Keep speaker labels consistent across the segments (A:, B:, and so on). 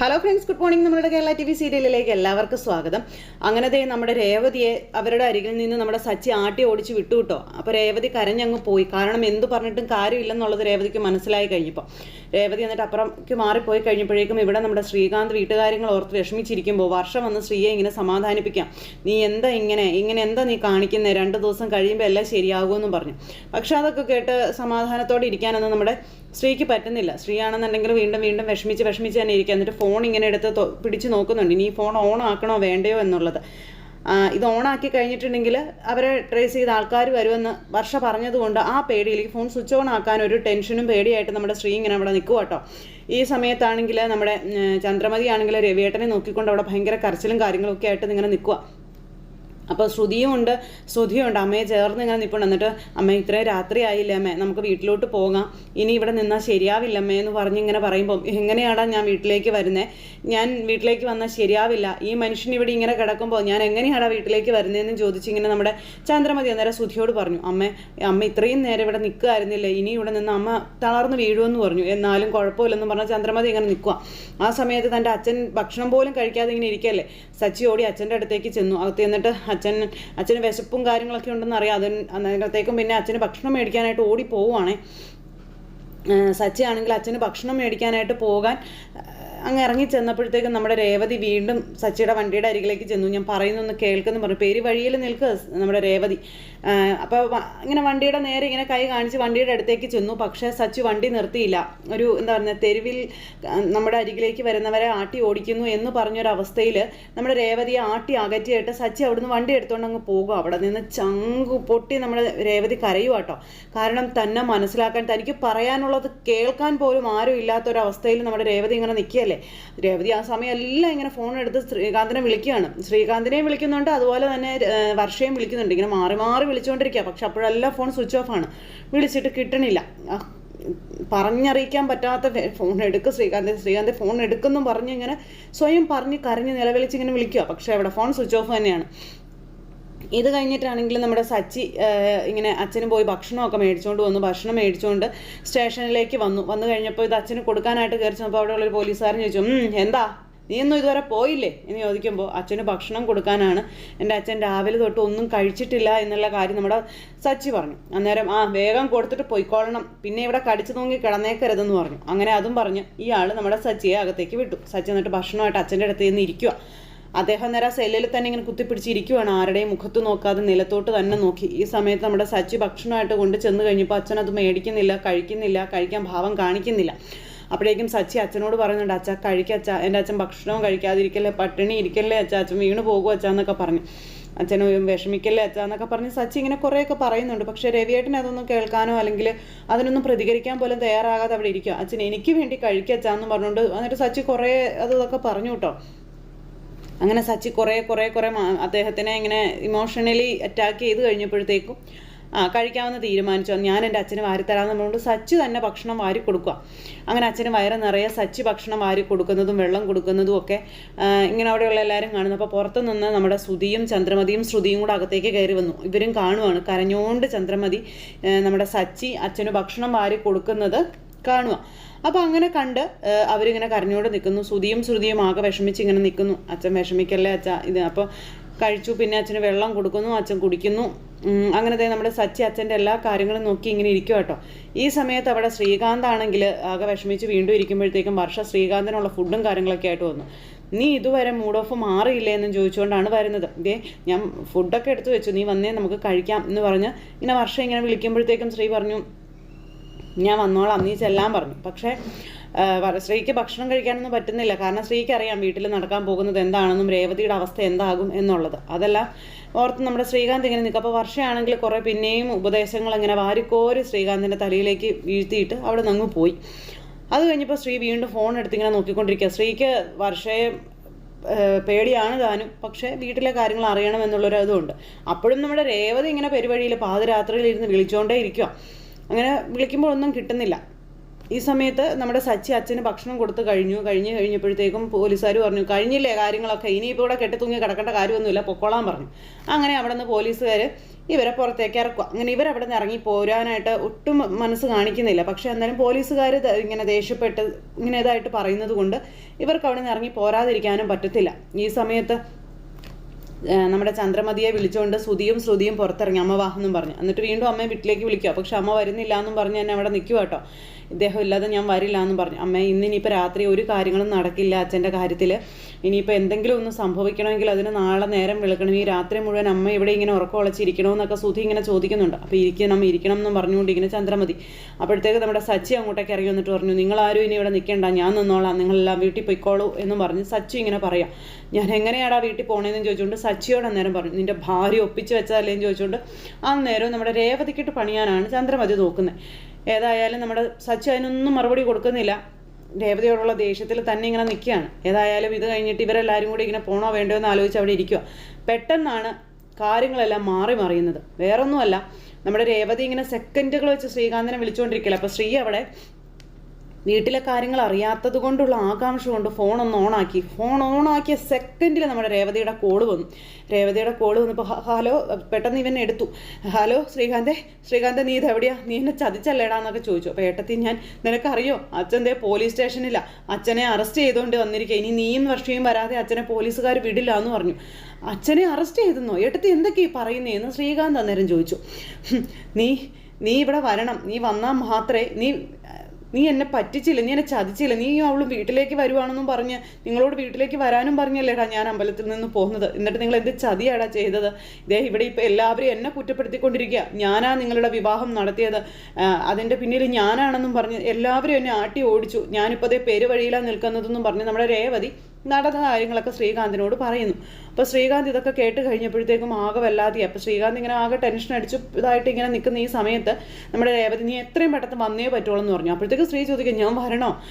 A: Hello friends good morning നമ്മുടെ Kerala T V സീരിയലിലേക്ക് എല്ലാവർക്കും സ്വാഗതം. അങ്ങനെ ദേ നമ്മുടെ രേവതിയെ അവരുടെ അരികിൽ നിന്ന് നമ്മുടെ സച്ചി ആട്ടി ഓടിച്ച് വിട്ടു കിട്ടോ അപ്പോൾ രേവതി കരഞ്ഞങ്ങ് പോയി. കാരണം എന്ത് പറഞ്ഞിട്ടും കാര്യമില്ലെന്നുള്ളത് രേവതിക്ക് മനസ്സിലായി കഴിഞ്ഞപ്പോൾ രേവതി എന്നിട്ട് അപ്പുറംക്ക് മാറിപ്പോയി കഴിഞ്ഞപ്പോഴേക്കും ഇവിടെ നമ്മുടെ ശ്രീകാന്ത് വീട്ടുകാര്യങ്ങൾ ഓർത്ത് വിഷമിച്ചിരിക്കുമ്പോൾ വർഷം വന്ന് ശ്രീയെ ഇങ്ങനെ സമാധാനിപ്പിക്കാം. നീ എന്താ ഇങ്ങനെ? ഇങ്ങനെ എന്താ നീ കാണിക്കുന്നത് രണ്ട് ദിവസം കഴിയുമ്പോൾ എല്ലാം ശരിയാകുമെന്നും പറഞ്ഞു. പക്ഷെ അതൊക്കെ കേട്ട് സമാധാനത്തോടെ ഇരിക്കാനൊന്നും നമ്മുടെ സ്ത്രീക്ക് പറ്റുന്നില്ല. സ്ത്രീയാണെന്നുണ്ടെങ്കിൽ വീണ്ടും വീണ്ടും വിഷമിച്ച് വിഷമിച്ച് തന്നെ ഇരിക്കുക. എന്നിട്ട് ഫോൺ ഇങ്ങനെ എടുത്ത് പിടിച്ച് നോക്കുന്നുണ്ട്. ഇനി ഈ ഫോൺ ഓൺ ആക്കണോ വേണ്ടയോ എന്നുള്ളത്. ഇത് ഓണാക്കി കഴിഞ്ഞിട്ടുണ്ടെങ്കിൽ അവരെ ട്രേസ് ചെയ്ത ആൾക്കാർ വരുമെന്ന് വർഷ പറഞ്ഞതുകൊണ്ട് ആ പേടിയിൽ ഈ ഫോൺ സ്വിച്ച് ഓൺ ആക്കാൻ ഒരു ടെൻഷനും പേടിയായിട്ട് നമ്മുടെ സ്ത്രീ ഇങ്ങനെ അവിടെ നിൽക്കുക കേട്ടോ ഈ സമയത്താണെങ്കിൽ നമ്മുടെ ചന്ദ്രമതി ആണെങ്കിൽ രവിയേട്ടനെ നോക്കിക്കൊണ്ട് അവിടെ ഭയങ്കര കരച്ചിലും കാര്യങ്ങളൊക്കെ ആയിട്ട് ഇങ്ങനെ നിൽക്കുക അപ്പോൾ ശ്രുതിയും ഉണ്ട് അമ്മയെ ചേർന്ന് ഇങ്ങനെ നിൽപ്പുണ്ട് എന്നിട്ട് അമ്മ ഇത്രയും രാത്രി ആയില്ലേ അമ്മേ നമുക്ക് വീട്ടിലോട്ട് പോകാം. ഇനി ഇവിടെ നിന്നാൽ ശരിയാവില്ല അമ്മേ എന്ന് പറഞ്ഞ് ഇങ്ങനെ പറയുമ്പോൾ എങ്ങനെയാടാ ഞാൻ വീട്ടിലേക്ക് വരുന്നത് ഞാൻ വീട്ടിലേക്ക് വന്നാൽ ശരിയാവില്ല. ഈ മനുഷ്യൻ ഇവിടെ ഇങ്ങനെ കിടക്കുമ്പോൾ ഞാൻ എങ്ങനെയാടാ വീട്ടിലേക്ക് വരുന്നതെന്ന് ചോദിച്ചിങ്ങനെ നമ്മുടെ ചന്ദ്രമതി അന്നേരം ശ്രുതിയോട് പറഞ്ഞു അമ്മ അമ്മ ഇത്രയും നേരം ഇവിടെ നിൽക്കുമായിരുന്നില്ലേ ഇനി ഇവിടെ നിന്ന് അമ്മ തളർന്ന് വീഴുമെന്ന് പറഞ്ഞു. എന്നാലും കുഴപ്പമില്ലെന്ന് പറഞ്ഞാൽ ചന്ദ്രമതി ഇങ്ങനെ നിൽക്കുക ആ സമയത്ത് തന്റെ അച്ഛൻ ഭക്ഷണം പോലും കഴിക്കാതെ ഇങ്ങനെ ഇരിക്കല്ലേ? സച്ചി ഓടി അച്ഛന്റെ അടുത്തേക്ക് ചെന്നു. അകത്ത് ചെന്നിട്ട് അച്ഛൻ അച്ഛന് വിശപ്പും കാര്യങ്ങളൊക്കെ ഉണ്ടെന്ന് അറിയാം. അതിന് അന്നേരത്തേക്കും പിന്നെ അച്ഛന് ഭക്ഷണം മേടിക്കാനായിട്ട് ഓടി പോവുകയാണേ സച്ചയാണെങ്കിൽ അച്ഛന് ഭക്ഷണം മേടിക്കാനായിട്ട് പോകാൻ അങ്ങ് ഇറങ്ങി ചെന്നപ്പോഴത്തേക്കും നമ്മുടെ രേവതി വീണ്ടും സച്ചിയുടെ വണ്ടിയുടെ അരികിലേക്ക് ചെന്നു. ഞാൻ പറയുന്നൊന്ന് കേൾക്കുന്നു പറഞ്ഞു. പേര് വഴിയിൽ നിൽക്കുക നമ്മുടെ രേവതി. അപ്പോൾ ഇങ്ങനെ വണ്ടിയുടെ നേരെ ഇങ്ങനെ കൈ കാണിച്ച് വണ്ടിയുടെ അടുത്തേക്ക് ചെന്നു. പക്ഷേ സച്ചു വണ്ടി നിർത്തിയില്ല. ഒരു എന്താ പറയുക തെരുവിൽ നമ്മുടെ അരികിലേക്ക് വരുന്നവരെ ആട്ടി ഓടിക്കുന്നു എന്ന് പറഞ്ഞൊരവസ്ഥയിൽ നമ്മുടെ രേവതിയെ ആട്ടി അകറ്റിയിട്ട് സച്ചി അവിടുന്ന് വണ്ടി എടുത്തുകൊണ്ട് അങ്ങ് പോകും. അവിടെ നിന്ന് ചങ്കു പൊട്ടി നമ്മുടെ രേവതി കരയുക കേട്ടോ കാരണം തന്നെ മനസ്സിലാക്കാൻ തനിക്ക് പറയാനുള്ളത് കേൾക്കാൻ പോലും ആരും ഇല്ലാത്തൊരവസ്ഥയിൽ നമ്മുടെ രേവതി ഇങ്ങനെ നിൽക്കുകയല്ലേ. രേവതി ആ സമയം എല്ലാം ഇങ്ങനെ ഫോൺ എടുത്ത് ശ്രീകാന്തിനെ വിളിക്കുകയാണ്. ശ്രീകാന്തിനെയും വിളിക്കുന്നുണ്ട് അതുപോലെ തന്നെ വർഷയും വിളിക്കുന്നുണ്ട്. ഇങ്ങനെ മാറി മാറി വിളിച്ചുകൊണ്ടിരിക്കുക. പക്ഷെ അപ്പോഴെല്ലാം ഫോൺ സ്വിച്ച് ഓഫ് ആണ്. വിളിച്ചിട്ട് കിട്ടണില്ല. പറഞ്ഞറിയിക്കാൻ പറ്റാത്ത ഫോൺ എടുക്കും ശ്രീകാന്ത്. ശ്രീകാന്ത് ഫോൺ എടുക്കുന്നു പറഞ്ഞ് ഇങ്ങനെ സ്വയം പറഞ്ഞ് കരഞ്ഞ് നിലവിളിച്ച് ഇങ്ങനെ വിളിക്കുക. പക്ഷേ അവിടെ ഫോൺ സ്വിച്ച് ഓഫ് തന്നെയാണ്. ഇത് കഴിഞ്ഞിട്ടാണെങ്കിൽ നമ്മുടെ സച്ചി ഇങ്ങനെ അച്ഛന് പോയി ഭക്ഷണമൊക്കെ മേടിച്ചുകൊണ്ട് വന്നു. ഭക്ഷണം മേടിച്ചുകൊണ്ട് സ്റ്റേഷനിലേക്ക് വന്നു. വന്നു കഴിഞ്ഞപ്പോൾ ഇത് അച്ഛന് കൊടുക്കാനായിട്ട് കയറി ചെന്നപ്പോൾ അവിടെ ഉള്ളൊരു പോലീസുകാരൻ ചോദിച്ചു എന്താ? നീ ഒന്നും ഇതുവരെ പോയില്ലേ? എന്ന് ചോദിക്കുമ്പോൾ അച്ഛന് ഭക്ഷണം കൊടുക്കാനാണ്. എന്റെ അച്ഛൻ രാവിലെ തൊട്ട് ഒന്നും കഴിച്ചിട്ടില്ല എന്നുള്ള കാര്യം നമ്മുടെ സച്ചി പറഞ്ഞു. അന്നേരം ആ വേഗം കൊടുത്തിട്ട് പൊയ്ക്കോളണം പിന്നെ ഇവിടെ കടിച്ചു തൂങ്ങി കിടന്നേക്കരുതെന്ന് പറഞ്ഞു. അങ്ങനെ അതും പറഞ്ഞു ഇയാൾ നമ്മുടെ സച്ചിയെ അകത്തേക്ക് വിട്ടു. സച്ചി എന്നിട്ട് ഭക്ഷണമായിട്ട് അച്ഛന്റെ അടുത്ത് നിന്ന് ഇരിക്കുക അദ്ദേഹം നേരെ സെല്ലിൽ തന്നെ ഇങ്ങനെ കുത്തിപ്പിടിച്ചിരിക്കുവാണ്. ആരുടെയും മുഖത്ത് നോക്കാതെ നിലത്തോട്ട് തന്നെ നോക്കി. ഈ സമയത്ത് നമ്മുടെ സച്ചി ഭക്ഷണമായിട്ട് കൊണ്ട് ചെന്ന് കഴിഞ്ഞപ്പോൾ അച്ഛൻ അത് മേടിക്കുന്നില്ല കഴിക്കുന്നില്ല കഴിക്കാൻ ഭാവം കാണിക്കുന്നില്ല. അപ്പോഴേക്കും സച്ചി അച്ഛനോട് പറയുന്നുണ്ട് അച്ഛ കഴിക്കച്ച എന്റെ അച്ഛൻ ഭക്ഷണവും കഴിക്കാതിരിക്കല്ലേ പട്ടിണി ഇരിക്കല്ലേ അച്ഛ. അച്ഛൻ വീണ് പോകും അച്ഛ എന്നൊക്കെ പറഞ്ഞു. അച്ഛന് വിഷമിക്കല്ലേ അച്ഛ എന്നൊക്കെ പറഞ്ഞ് സച്ചി ഇങ്ങനെ കുറേയൊക്കെ പറയുന്നുണ്ട്. പക്ഷേ രവിയേട്ടൻ അതൊന്നും കേൾക്കാനോ അല്ലെങ്കിൽ അതിനൊന്നും പ്രതികരിക്കാൻ പോലും തയ്യാറാകാതെ അവിടെ ഇരിക്കുക അച്ഛൻ എനിക്ക് വേണ്ടി കഴിക്കുക അച്ഛ എന്ന് പറഞ്ഞുകൊണ്ട് എന്നിട്ട് സച്ചി കുറേ അതൊക്കെ പറഞ്ഞു കേട്ടോ. അങ്ങനെ സച്ചി കുറേ കുറേ കുറേ അദ്ദേഹത്തിനെ ഇങ്ങനെ ഇമോഷണലി അറ്റാക്ക് ചെയ്ത് കഴിഞ്ഞപ്പോഴത്തേക്കും ആ കഴിക്കാമെന്ന് തീരുമാനിച്ചു. ഞാൻ എന്റെ അച്ഛന് വാരിത്തരാമെന്ന് പറഞ്ഞുകൊണ്ട് സച്ചി തന്നെ ഭക്ഷണം വാരി കൊടുക്കുക. അങ്ങനെ അച്ഛന് വയറ് നിറയെ സച്ചി ഭക്ഷണം വാരി കൊടുക്കുന്നതും വെള്ളം കൊടുക്കുന്നതും ഒക്കെ ഇങ്ങനെ അവിടെയുള്ള എല്ലാവരും കാണുന്നു. അപ്പോൾ പുറത്തുനിന്ന് നമ്മുടെ ശ്രുതിയും ചന്ദ്രമതിയും ശ്രുതിയും കൂടെ അകത്തേക്ക് കയറി വന്നു. ഇവരും കാണുവാണ്. കരഞ്ഞുകൊണ്ട് ചന്ദ്രമതി നമ്മുടെ സച്ചി അച്ഛന് ഭക്ഷണം വാരി കൊടുക്കുന്നത് കാണുക അപ്പോൾ അങ്ങനെ കണ്ട് അവരിങ്ങനെ കരഞ്ഞുകൊണ്ട് നിൽക്കുന്നു. ശ്രുതിയും ശ്രുതിയും ആകെ വിഷമിച്ച് ഇങ്ങനെ നിൽക്കുന്നു. അച്ഛൻ വിഷമിക്കല്ലേ അച്ഛ? ഇത് അപ്പോൾ കഴിച്ചു. പിന്നെ അച്ഛന് വെള്ളം കൊടുക്കുന്നു. അച്ഛൻ കുടിക്കുന്നു. അങ്ങനത്തെ നമ്മുടെ സച്ചി അച്ഛന്റെ എല്ലാ കാര്യങ്ങളും നോക്കി ഇങ്ങനെ ഇരിക്കും കേട്ടോ. ഈ സമയത്ത് അവിടെ ശ്രീകാന്ത് ആണെങ്കിൽ ആകെ വിഷമിച്ച് വീണ്ടും ഇരിക്കുമ്പോഴത്തേക്കും വർഷ ശ്രീകാന്തിനുള്ള ഫുഡും കാര്യങ്ങളൊക്കെ ആയിട്ട് വന്നു. നീ ഇതുവരെ മൂഡ് ഓഫ് മാറിയില്ലേ എന്ന് ചോദിച്ചുകൊണ്ടാണ് വരുന്നത്. ഇതേ ഞാൻ ഫുഡൊക്കെ എടുത്തു വെച്ചു. നീ വന്നേ നമുക്ക് കഴിക്കാം എന്ന് പറഞ്ഞ് ഇങ്ങനെ വർഷം ഇങ്ങനെ വിളിക്കുമ്പോഴത്തേക്കും ശ്രീ പറഞ്ഞു ഞാൻ വന്നോളാം നീ ചെല്ലാൻ പറഞ്ഞു. പക്ഷേ സ്ത്രീക്ക് ഭക്ഷണം കഴിക്കാനൊന്നും പറ്റുന്നില്ല. കാരണം ശ്രീക്ക് അറിയാം വീട്ടിൽ നടക്കാൻ പോകുന്നത് എന്താണെന്നും രേവതിയുടെ അവസ്ഥ എന്താകും എന്നുള്ളത്. അതെല്ലാം ഓർത്ത് നമ്മുടെ ശ്രീകാന്ത് ഇങ്ങനെ നിൽക്കും. അപ്പോൾ വർഷയാണെങ്കിൽ കുറേ പിന്നെയും ഉപദേശങ്ങൾ അങ്ങനെ വാരിക്കോരി ശ്രീകാന്തിന്റെ തലയിലേക്ക് വീഴ്ത്തിയിട്ട് അവിടെ നിന്ന് പോയി. അത് കഴിഞ്ഞപ്പോൾ ശ്രീ വീണ്ടും ഫോൺ എടുത്ത് ഇങ്ങനെ നോക്കിക്കൊണ്ടിരിക്കുക. ശ്രീക്ക് വർഷയെ പേടിയാണ് താനും. പക്ഷേ വീട്ടിലെ കാര്യങ്ങൾ അറിയണം എന്നുള്ളൊരു ഇതുണ്ട്. അപ്പോഴും നമ്മുടെ രേവതി ഇങ്ങനെ പെരുവഴിയിൽ പാതിരാത്രിയിൽ ഇരുന്ന് വിളിച്ചുകൊണ്ടേ ഇരിക്കുക. അങ്ങനെ വിളിക്കുമ്പോൾ ഒന്നും കിട്ടുന്നില്ല. ഈ സമയത്ത് നമ്മുടെ സച്ചി അച്ഛന് ഭക്ഷണം കൊടുത്ത് കഴിഞ്ഞു. കഴിഞ്ഞ് കഴിഞ്ഞപ്പോഴത്തേക്കും പോലീസുകാർ പറഞ്ഞു കഴിഞ്ഞില്ലേ കാര്യങ്ങളൊക്കെ? ഇനിയിപ്പോൾ ഇവിടെ കെട്ടിത്തൂങ്ങി കിടക്കേണ്ട കാര്യമൊന്നുമില്ല. പൊക്കോളാൻ പറഞ്ഞു. അങ്ങനെ അവിടെ നിന്ന് പോലീസുകാർ ഇവരെ പുറത്തേക്ക് ഇറക്കുക. അങ്ങനെ ഇവരവിടെ നിന്ന് ഇറങ്ങി പോരാനായിട്ട് ഒട്ടും മനസ്സ് കാണിക്കുന്നില്ല. പക്ഷേ എന്നാലും പോലീസുകാർ ഇങ്ങനെ ദേഷ്യപ്പെട്ട് ഇങ്ങനെ ഇതായിട്ട് പറയുന്നത് കൊണ്ട് ഇവർക്ക് അവിടെ നിന്ന് ഇറങ്ങി പോരാതിരിക്കാനും പറ്റത്തില്ല. ഈ സമയത്ത് നമ്മുടെ ചന്ദ്രമതിയെ വിളിച്ചുകൊണ്ട് ശ്രുതിയും ശ്രുതിയും പുറത്തിറങ്ങി. അമ്മ വാ എന്നും പറഞ്ഞു. എന്നിട്ട് വീണ്ടും അമ്മയെ വീട്ടിലേക്ക് വിളിക്കുക. പക്ഷെ അമ്മ വരുന്നില്ല എന്നും പറഞ്ഞ് എന്നെ അവിടെ നിൽക്കുക കേട്ടോ. ഇദ്ദേഹം ഇല്ലാതെ ഞാൻ വരില്ല എന്നും പറഞ്ഞു. അമ്മ ഇന്ന് ഇനിയിപ്പോൾ രാത്രി ഒരു കാര്യങ്ങളും നടക്കില്ല അച്ഛന്റെ കാര്യത്തിൽ ഇനിയിപ്പോൾ എന്തെങ്കിലും ഒന്ന് സംഭവിക്കണമെങ്കിൽ അതിന് നാളെ നേരം വിളിക്കണം. ഈ രാത്രി മുഴുവൻ അമ്മ ഇവിടെ ഇങ്ങനെ ഉറക്കമുളച്ചിരിക്കണമെന്നൊക്കെ സുധി ഇങ്ങനെ ചോദിക്കുന്നുണ്ട്. അപ്പോൾ ഇരിക്കണം ഇരിക്കണം എന്നും പറഞ്ഞുകൊണ്ട് ഇങ്ങനെ ചന്ദ്രമതി. അപ്പോഴത്തേക്ക് നമ്മുടെ സച്ചി അങ്ങോട്ടേക്ക് ഇറങ്ങി വന്നിട്ട് പറഞ്ഞു നിങ്ങളാരും ഇനി ഇവിടെ നിൽക്കേണ്ട. ഞാൻ നിന്നോളാം. നിങ്ങളെല്ലാം വീട്ടിൽ പോയിക്കോളൂ എന്ന് പറഞ്ഞ് സച്ചി ഇങ്ങനെ പറയാം. ഞാൻ എങ്ങനെയാടാ വീട്ടിൽ പോണേന്ന് ചോദിച്ചുകൊണ്ട് സച്ചിയോട് അന്നേരം പറഞ്ഞു നിന്റെ ഭാര്യ ഒപ്പിച്ച് വെച്ചതല്ലേന്ന് ചോദിച്ചുകൊണ്ട് അന്നേരം നമ്മുടെ രേവതിക്കിട്ട് പണിയാനാണ് ചന്ദ്രമതി നോക്കുന്നത്. ഏതായാലും നമ്മുടെ സച്ചി അതിനൊന്നും മറുപടി കൊടുക്കുന്നില്ല. രേവതിയോടുള്ള ദേഷ്യത്തിൽ തന്നെ ഇങ്ങനെ നിൽക്കുകയാണ്. ഏതായാലും ഇത് കഴിഞ്ഞിട്ട് ഇവരെല്ലാവരും കൂടി ഇങ്ങനെ പോണോ വേണ്ടോ എന്ന് ആലോചിച്ച് അവിടെ ഇരിക്കുക പെട്ടെന്നാണ് കാര്യങ്ങളെല്ലാം മാറി മറിയുന്നത്. വേറൊന്നുമല്ല നമ്മുടെ രേവതി ഇങ്ങനെ സെക്കൻഡുകൾ വെച്ച് ശ്രീകാന്തനെ വിളിച്ചുകൊണ്ടിരിക്കില്ല അപ്പോൾ ശ്രീ അവിടെ വീട്ടിലെ കാര്യങ്ങൾ അറിയാത്തത് കൊണ്ടുള്ള ആകാംക്ഷ കൊണ്ട് ഒന്ന് ഓണാക്കി ഫോൺ ഓണാക്കിയ സെക്കൻഡിൽ നമ്മുടെ രേവതിയുടെ കോൾ വന്നു. രേവതിയുടെ കോൾ വന്നപ്പോൾ "ഹ- ഹലോ പെട്ടെന്ന് ഇവനെ എടുത്തു. ഹലോ ശ്രീകാന്തേ ശ്രീകാന്ത് നീ ഇത് എവിടെയാ? നീ എന്നെ ചതിച്ചല്ലേടാന്നൊക്കെ ചോദിച്ചു. അപ്പോൾ ഏട്ടത്തി ഞാൻ നിനക്കറിയോ? അച്ഛൻ ദേ പോലീസ് സ്റ്റേഷനില്ല അച്ഛനെ അറസ്റ്റ് ചെയ്തുകൊണ്ട് വന്നിരിക്കുക ഇനി നീയും വർഷയും വരാതെ അച്ഛനെ പോലീസുകാർ വിടില്ല എന്ന് പറഞ്ഞു. അച്ഛനെ അറസ്റ്റ് ചെയ്തെന്നോ? ഏട്ടത്തി എന്തൊക്കെയാണ് പറയുന്നതെന്ന് ശ്രീകാന്ത് അന്നേരം ചോദിച്ചു. നീ നീ ഇവിടെ വരണം. നീ വന്നാൽ മാത്രമേ നീ നീ എന്നെ പറ്റിച്ചില്ല നീ എന്നെ ചതിച്ചില്ല നീ അവൾ വീട്ടിലേക്ക് വരുവാണെന്നും പറഞ്ഞ് നിങ്ങളോട് വീട്ടിലേക്ക് വരാനും പറഞ്ഞല്ലേടാ ഞാൻ അമ്പലത്തിൽ നിന്ന് പോകുന്നത്. എന്നിട്ട് നിങ്ങൾ എന്ത് ചതിയാടാ ചെയ്തത്? ഇതേ ഇവിടെ ഇപ്പം എല്ലാവരും എന്നെ കുറ്റപ്പെടുത്തിക്കൊണ്ടിരിക്കുക ഞാനാ നിങ്ങളുടെ വിവാഹം നടത്തിയത്. അതിന്റെ പിന്നിൽ ഞാനാണെന്നും പറഞ്ഞ് എല്ലാവരും എന്നെ ആട്ടി ഓടിച്ചു. ഞാനിപ്പോൾ അതേ പേര് വഴിയിലാണ് നിൽക്കുന്നതെന്നും പറഞ്ഞ് നമ്മുടെ രേവതി നടന്ന കാര്യങ്ങളൊക്കെ ശ്രീകാന്തിനോട് പറയുന്നു. അപ്പോൾ ശ്രീകാന്ത് ഇതൊക്കെ കേട്ട് കഴിഞ്ഞപ്പോഴത്തേക്കും ആകെ വല്ലാതെ അപ്പോൾ ശ്രീകാന്ത് ഇങ്ങനെ ആകെ ടെൻഷൻ അടിച്ച് ഇതായിട്ട് ഇങ്ങനെ നിൽക്കുന്ന ഈ സമയത്ത് നമ്മുടെ രേവതി നീ എത്രയും പെട്ടെന്ന് വന്നേ പറ്റുള്ളൂ എന്ന് പറഞ്ഞു. അപ്പോഴത്തേക്ക് ശ്രീ ചോദിക്കും ഞാൻ വരണോ?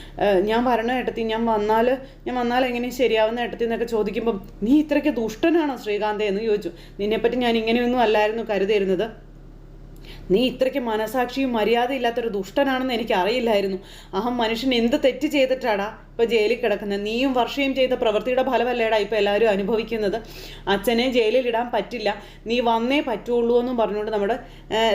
A: ഞാൻ വരണോ ഏട്ടത്തി? ഞാൻ വന്നാൽ ഞാൻ വന്നാൽ എങ്ങനെ ശരിയാവുന്ന ഏട്ടത്തി? എന്നൊക്കെ ചോദിക്കുമ്പം നീ ഇത്രയ്ക്ക് ദുഷ്ടനാണോ ശ്രീകാന്തേ? എന്ന് ചോദിച്ചു. നിന്നെപ്പറ്റി ഞാൻ ഇങ്ങനെയൊന്നും അല്ലായിരുന്നു കരുതിയിരുന്നത് നീ ഇത്രയ്ക്ക് മനസാക്ഷിയും മര്യാദയില്ലാത്തൊരു ദുഷ്ടനാണെന്ന് എനിക്ക് അറിയില്ലായിരുന്നു ആ മനുഷ്യൻ എന്ത് തെറ്റ് ചെയ്തിട്ടാടാ ഇപ്പൊ ജയിലിൽ കിടക്കുന്നത്? നീയും വർഷയും ചെയ്ത പ്രവൃത്തിയുടെ ഫലമല്ലേടാ ഇപ്പൊ എല്ലാവരും അനുഭവിക്കുന്നത്? അച്ഛനെ ജയിലിൽ ഇടാൻ പറ്റില്ല. നീ വന്നേ പറ്റുള്ളൂ എന്നും പറഞ്ഞുകൊണ്ട് നമ്മുടെ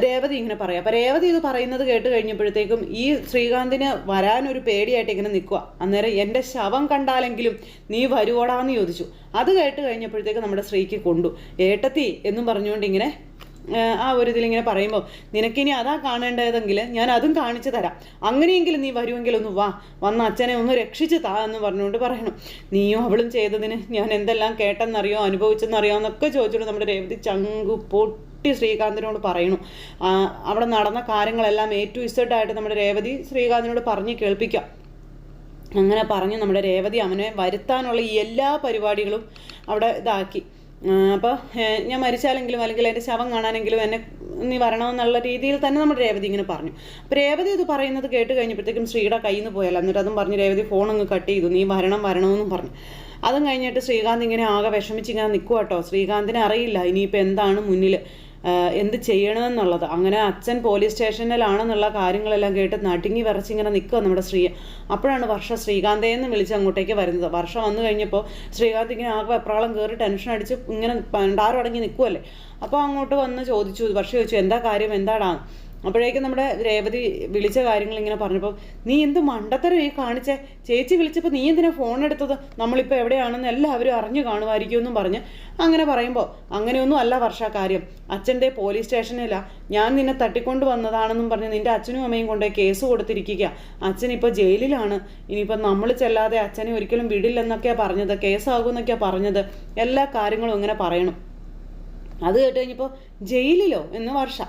A: രേവതി ഇങ്ങനെ പറയാം. അപ്പൊ രേവതി ഇത് പറയുന്നത് കേട്ട് കഴിഞ്ഞപ്പോഴത്തേക്കും ഈ ശ്രീകാന്തിന് വരാനൊരു പേടിയായിട്ട് ഇങ്ങനെ നിൽക്കുക അന്നേരം എന്റെ ശവം കണ്ടാലെങ്കിലും നീ വരുവോടാന്ന് ചോദിച്ചു. അത് കേട്ട് കഴിഞ്ഞപ്പോഴത്തേക്ക് നമ്മുടെ സ്ത്രീക്ക് കൊണ്ടു. ഏട്ടത്തി എന്നും പറഞ്ഞുകൊണ്ട് ഇങ്ങനെ ആ ഒരു ഇതിലിങ്ങനെ പറയുമ്പോൾ നിനക്കിനി അതാ കാണേണ്ടതെങ്കിൽ ഞാൻ അതും കാണിച്ചു തരാം. അങ്ങനെയെങ്കിലും നീ വരുമെങ്കിൽ ഒന്ന് വാ. വന്ന അച്ഛനെ ഒന്ന് രക്ഷിച്ച് താ എന്ന് പറഞ്ഞുകൊണ്ട് പറയണം. നീയും അവളും ചെയ്തതിന് ഞാൻ എന്തെല്ലാം കേട്ടെന്നറിയോ അനുഭവിച്ചെന്നറിയോ എന്നൊക്കെ ചോദിച്ചിട്ട് നമ്മുടെ രേവതി ചങ്കു പൊട്ടി ശ്രീകാന്തിനോട് പറയണു. അവിടെ നടന്ന കാര്യങ്ങളെല്ലാം എ ടു ഇസഡ് ആയിട്ട് നമ്മുടെ രേവതി ശ്രീകാന്തിനോട് പറഞ്ഞ് കേൾപ്പിക്കാം. അങ്ങനെ പറഞ്ഞ് നമ്മുടെ രേവതി അവനെ വരുത്താനുള്ള എല്ലാ പരിപാടികളും അവിടെ ഇതാക്കി. അപ്പോൾ ഞാൻ മരിച്ചാലെങ്കിലും അല്ലെങ്കിൽ എന്റെ ശവം കാണാനെങ്കിലും എന്നെ നീ വരണമെന്നുള്ള രീതിയിൽ തന്നെ നമ്മൾ രേവതി ഇങ്ങനെ പറഞ്ഞു. അപ്പോൾ രേവതി ഇത് പറയുന്നത് കേട്ട് കഴിഞ്ഞപ്പോഴത്തേക്കും ശ്രീയുടെ കയ്യിൽ നിന്ന് പോയാലോ എന്നിട്ട് അതും പറഞ്ഞ് രേവതി ഫോൺ അങ്ങ് കട്ട് ചെയ്തു. നീ വരണം വരണമെന്നും പറഞ്ഞു. അതും കഴിഞ്ഞിട്ട് ശ്രീകാന്ത് ഇങ്ങനെ ആകെ വിഷമിച്ച് ഇങ്ങനെ നിൽക്കുക കേട്ടോ ശ്രീകാന്തിനെ അറിയില്ല. ഇനിയിപ്പോൾ എന്താണ് മുന്നിൽ എന്ത് ചെയ്യണമെന്നുള്ളത്. അങ്ങനെ അച്ഛൻ പോലീസ് സ്റ്റേഷനിലാണെന്നുള്ള കാര്യങ്ങളെല്ലാം കേട്ട് നടുങ്ങി വിറച്ചിങ്ങനെ നിൽക്കുക നമ്മുടെ ശ്രീ അപ്പോഴാണ് വർഷ ശ്രീകാന്തേന്ന് വിളിച്ച് അങ്ങോട്ടേക്ക് വരുന്നത്. വർഷ വന്നു കഴിഞ്ഞപ്പോൾ ശ്രീകാന്ത് ഇങ്ങനെ ആകെ വെപ്രാളം കയറി ടെൻഷൻ അടിച്ച് ഇങ്ങനെ പണ്ടാരം അടങ്ങി നിൽക്കുമല്ലേ അപ്പോൾ അങ്ങോട്ട് വന്ന് ചോദിച്ചു വർഷ ചോദിച്ചു എന്താ കാര്യം? എന്താടാ? അപ്പോഴേക്കും നമ്മുടെ രേവതി വിളിച്ച കാര്യങ്ങൾ ഇങ്ങനെ പറഞ്ഞപ്പോൾ നീ എന്ത് മണ്ടത്തരം ഈ കാണിച്ചേ? ചേച്ചി വിളിച്ചപ്പോൾ നീ എന്തിനാ ഫോൺ എടുത്തത്? നമ്മളിപ്പോൾ എവിടെയാണെന്ന് എല്ലാവരും അറിഞ്ഞു കാണുമായിരിക്കും എന്നും പറഞ്ഞ് അങ്ങനെ പറയുമ്പോൾ അങ്ങനെയൊന്നും അല്ല വർഷ കാര്യം. അച്ഛന്റെ പോലീസ് സ്റ്റേഷനില്ല ഞാൻ നിന്നെ തട്ടിക്കൊണ്ട് വന്നതാണെന്നും പറഞ്ഞ് നിന്റെ അച്ഛനും അമ്മയും കൊണ്ടുപോയി കേസ് കൊടുത്തിരിക്കുക അച്ഛൻ ഇപ്പോൾ ജയിലിലാണ്. ഇനിയിപ്പോൾ നമ്മൾ ചെല്ലാതെ അച്ഛനെ ഒരിക്കലും വിടില്ലെന്നൊക്കെയാണ് പറഞ്ഞത്. കേസാകുമെന്നൊക്കെയാണ് പറഞ്ഞത്. എല്ലാ കാര്യങ്ങളും ഇങ്ങനെ പറയണം. അത് കേട്ട് കഴിഞ്ഞപ്പോൾ ജയിലിലോ? എന്ന് വർഷ.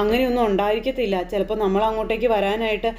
A: അങ്ങനെയൊന്നും ഉണ്ടായിരിക്കത്തില്ല. ചിലപ്പോൾ നമ്മൾ അങ്ങോട്ടേക്ക് വരാനായിട്ട്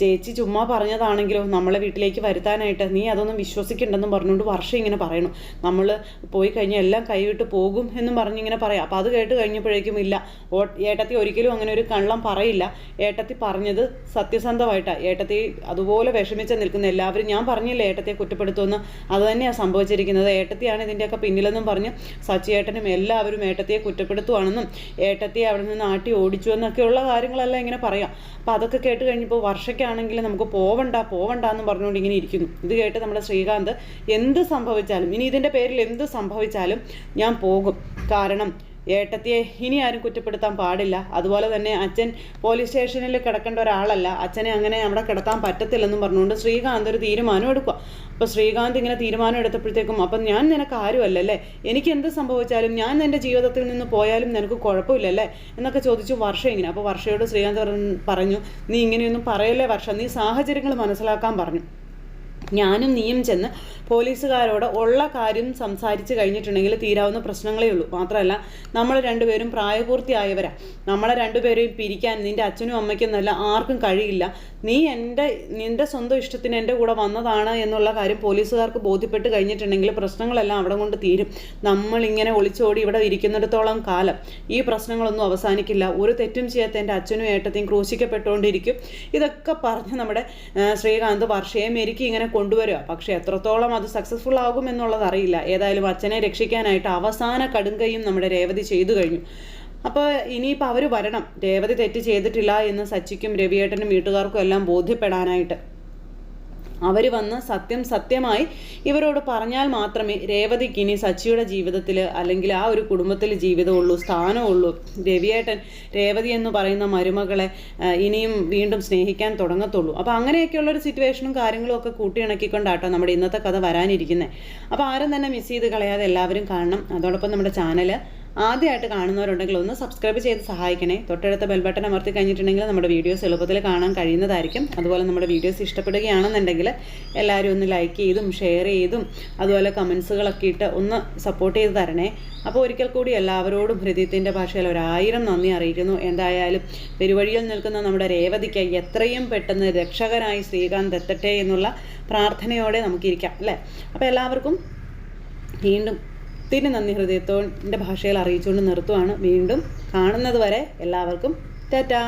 A: ചേച്ചി ചുമ്മാ പറഞ്ഞതാണെങ്കിലോ നമ്മളെ വീട്ടിലേക്ക് വരുത്താനായിട്ട് നീ അതൊന്നും വിശ്വസിക്കണ്ടെന്നും പറഞ്ഞുകൊണ്ട് വർഷം ഇങ്ങനെ പറയണു. നമ്മൾ പോയി കഴിഞ്ഞാൽ എല്ലാം കൈവിട്ട് പോകും എന്നും പറഞ്ഞിങ്ങനെ പറയാം. അപ്പോൾ അത് കേട്ട് കഴിഞ്ഞപ്പോഴേക്കും ഇല്ല. ഓ ഏട്ടത്തി ഒരിക്കലും അങ്ങനെ ഒരു കള്ളം പറയില്ല. ഏട്ടത്തി പറഞ്ഞത് സത്യസന്ധമായിട്ടാണ് ഏട്ടത്തി അതുപോലെ വിഷമിച്ച് നിൽക്കുന്ന എല്ലാവരും ഞാൻ പറഞ്ഞില്ല ഏട്ടത്തെ കുറ്റപ്പെടുത്തുമെന്ന്? അത് തന്നെയാണ് സംഭവിച്ചിരിക്കുന്നത്. ഏട്ടത്തിയാണ് ഇതിന്റെയൊക്കെ പിന്നിലെന്നും പറഞ്ഞ് സച്ചിയേട്ടനും എല്ലാവരും ഏട്ടത്തിയെ കുറ്റപ്പെടുത്തുവാണെന്നും. ഏട്ടത്തിയെ അവിടെ നിന്ന് ആട്ടി ഓടിച്ചു എന്നൊക്കെയുള്ള കാര്യങ്ങളെല്ലാം ഇങ്ങനെ പറയാം. അപ്പോൾ അതൊക്കെ കേട്ട് കഴിഞ്ഞപ്പോൾ വർഷയ്ക്കാണെങ്കിൽ നമുക്ക് പോവണ്ട പോവണ്ട എന്ന് പറഞ്ഞുകൊണ്ട് ഇങ്ങനെ ഇരിക്കുന്നു. ഇത് കേട്ട് നമ്മുടെ ശ്രീകാന്ത് എന്ത് സംഭവിച്ചാലും ഇനി ഇതിന്റെ പേരിൽ എന്ത് സംഭവിച്ചാലും ഞാൻ പോകും. കാരണം ഏട്ടത്തിയെ ഇനി ആരും കുറ്റപ്പെടുത്താൻ പാടില്ല. അതുപോലെ തന്നെ അച്ഛൻ പോലീസ് സ്റ്റേഷനിൽ കിടക്കേണ്ട ഒരാളല്ല. അച്ഛനെ അങ്ങനെ അവിടെ കിടത്താൻ പറ്റത്തില്ലെന്നും പറഞ്ഞുകൊണ്ട് ശ്രീകാന്ത് ഒരു തീരുമാനം എടുക്കുക. അപ്പോൾ ശ്രീകാന്ത് ഇങ്ങനെ തീരുമാനം എടുത്തപ്പോഴത്തേക്കും അപ്പം ഞാൻ നിനക്ക് ആരുമല്ലല്ലേ? എനിക്ക് എന്ത് സംഭവിച്ചാലും ഞാൻ എന്റെ ജീവിതത്തിൽ നിന്ന് പോയാലും നിനക്ക് കുഴപ്പമില്ലല്ലേ? എന്നൊക്കെ ചോദിച്ചു വർഷ ഇങ്ങനെ. അപ്പോൾ വർഷയോട് ശ്രീകാന്ത് പറഞ്ഞു നീ ഇങ്ങനെയൊന്നും പറയല്ലേ വർഷ? നീ സാഹചര്യങ്ങൾ മനസ്സിലാക്കാൻ പറഞ്ഞു. ഞാനും നീയും ചെന്ന് പോലീസുകാരോട് ഉള്ള കാര്യം സംസാരിച്ച് കഴിഞ്ഞിട്ടുണ്ടെങ്കിൽ തീരാവുന്ന പ്രശ്നങ്ങളേ ഉള്ളൂ. മാത്രമല്ല നമ്മൾ രണ്ടുപേരും പ്രായപൂർത്തിയായവരാ. നമ്മളെ രണ്ടുപേരെയും പിരിക്കാൻ നിന്റെ അച്ഛനും അമ്മയ്ക്കും നല്ല ആർക്കും കഴിയില്ല. നീ എന്റെ നിന്റെ സ്വന്തം ഇഷ്ടത്തിന് എന്റെ കൂടെ വന്നതാണ് എന്നുള്ള കാര്യം പോലീസുകാർക്ക് ബോധ്യപ്പെട്ട് കഴിഞ്ഞിട്ടുണ്ടെങ്കിൽ പ്രശ്നങ്ങളെല്ലാം അവിടെ കൊണ്ട് തീരും. നമ്മളിങ്ങനെ ഒളിച്ചോടി ഇവിടെ ഇരിക്കുന്നിടത്തോളം കാലം ഈ പ്രശ്നങ്ങളൊന്നും അവസാനിക്കില്ല. ഒരു തെറ്റും ചെയ്യാത്ത എന്റെ അച്ഛനും ഏട്ടത്തെയും ക്രൂശിക്കപ്പെട്ടുകൊണ്ടിരിക്കും. ഇതൊക്കെ പറഞ്ഞ് നമ്മുടെ ശ്രീകാന്ത് വർഷയെ മെരുക്കി ഇങ്ങനെ കൊണ്ടുവരിക. പക്ഷേ എത്രത്തോളം അത് സക്സസ്ഫുൾ ആകും എന്നുള്ളത് അറിയില്ല. ഏതായാലും അച്ഛനെ രക്ഷിക്കാനായിട്ട് അവസാന കടുങ്കയും നമ്മുടെ രേവതി ചെയ്തു കഴിഞ്ഞു. അപ്പോൾ ഇനിയിപ്പോൾ അവർ വരണം. രേവതി തെറ്റ് ചെയ്തിട്ടില്ല എന്ന് സച്ചിക്കും രവിയേട്ടനും വീട്ടുകാർക്കും എല്ലാം ബോധ്യപ്പെടാനായിട്ട്. അവർ വന്ന് സത്യം സത്യമായി ഇവരോട് പറഞ്ഞാൽ മാത്രമേ രേവതിക്ക് ഇനി സച്ചിയുടെ ജീവിതത്തിൽ അല്ലെങ്കിൽ ആ ഒരു കുടുംബത്തിൽ ജീവിതമുള്ളൂ സ്ഥാനമുള്ളൂ. രവിയേട്ടൻ രേവതി എന്ന് പറയുന്ന മരുമകളെ ഇനിയും വീണ്ടും സ്നേഹിക്കാൻ തുടങ്ങത്തുള്ളൂ. അപ്പോൾ അങ്ങനെയൊക്കെയുള്ള ഒരു സിറ്റുവേഷനും കാര്യങ്ങളും ഒക്കെ കൂട്ടിയിണക്കിക്കൊണ്ടാട്ടോ നമ്മുടെ ഇന്നത്തെ കഥ വരാനിരിക്കുന്നത് അപ്പോൾ ആരും തന്നെ മിസ് ചെയ്ത് കളയാതെ എല്ലാവരും കാണണം. അതോടൊപ്പം നമ്മുടെ ചാനൽ ആദ്യമായിട്ട് കാണുന്നവരുണ്ടെങ്കിൽ ഒന്ന് സബ്സ്ക്രൈബ് ചെയ്ത് സഹായിക്കണേ. തൊട്ടടുത്ത ബെൽബട്ടൺ അമർത്തി കഴിഞ്ഞിട്ടുണ്ടെങ്കിൽ നമ്മുടെ വീഡിയോസ് എളുപ്പത്തിൽ കാണാൻ കഴിയുന്നതായിരിക്കും. അതുപോലെ നമ്മുടെ വീഡിയോസ് ഇഷ്ടപ്പെടുകയാണെന്നുണ്ടെങ്കിൽ എല്ലാവരും ഒന്ന് ലൈക്ക് ചെയ്തും ഷെയർ ചെയ്തും അതുപോലെ കമൻസുകളൊക്കെ ഇട്ട് ഒന്ന് സപ്പോർട്ട് ചെയ്ത് തരണേ. അപ്പോൾ ഒരിക്കൽ കൂടി എല്ലാവരോടും ഹൃദയത്തിന്റെ ഭാഷയിൽ ഒരായിരം നന്ദി അറിയിക്കുന്നു. എന്തായാലും പെരുവഴിയിൽ നിൽക്കുന്ന നമ്മുടെ രേവതിക്ക് എത്രയും പെട്ടെന്ന് രക്ഷകനായി ശ്രീകാന്ത് എത്തട്ടെ എന്നുള്ള പ്രാർത്ഥനയോടെ നമുക്കിരിക്കാം അല്ലേ? അപ്പോൾ എല്ലാവർക്കും വീണ്ടും ഒത്തിരി നന്ദി ഹൃദയത്തോടെ ഭാഷയിൽ അറിയിച്ചുകൊണ്ട് നിർത്തുവാണ്. വീണ്ടും കാണുന്നത് വരെ എല്ലാവർക്കും ടാറ്റാ.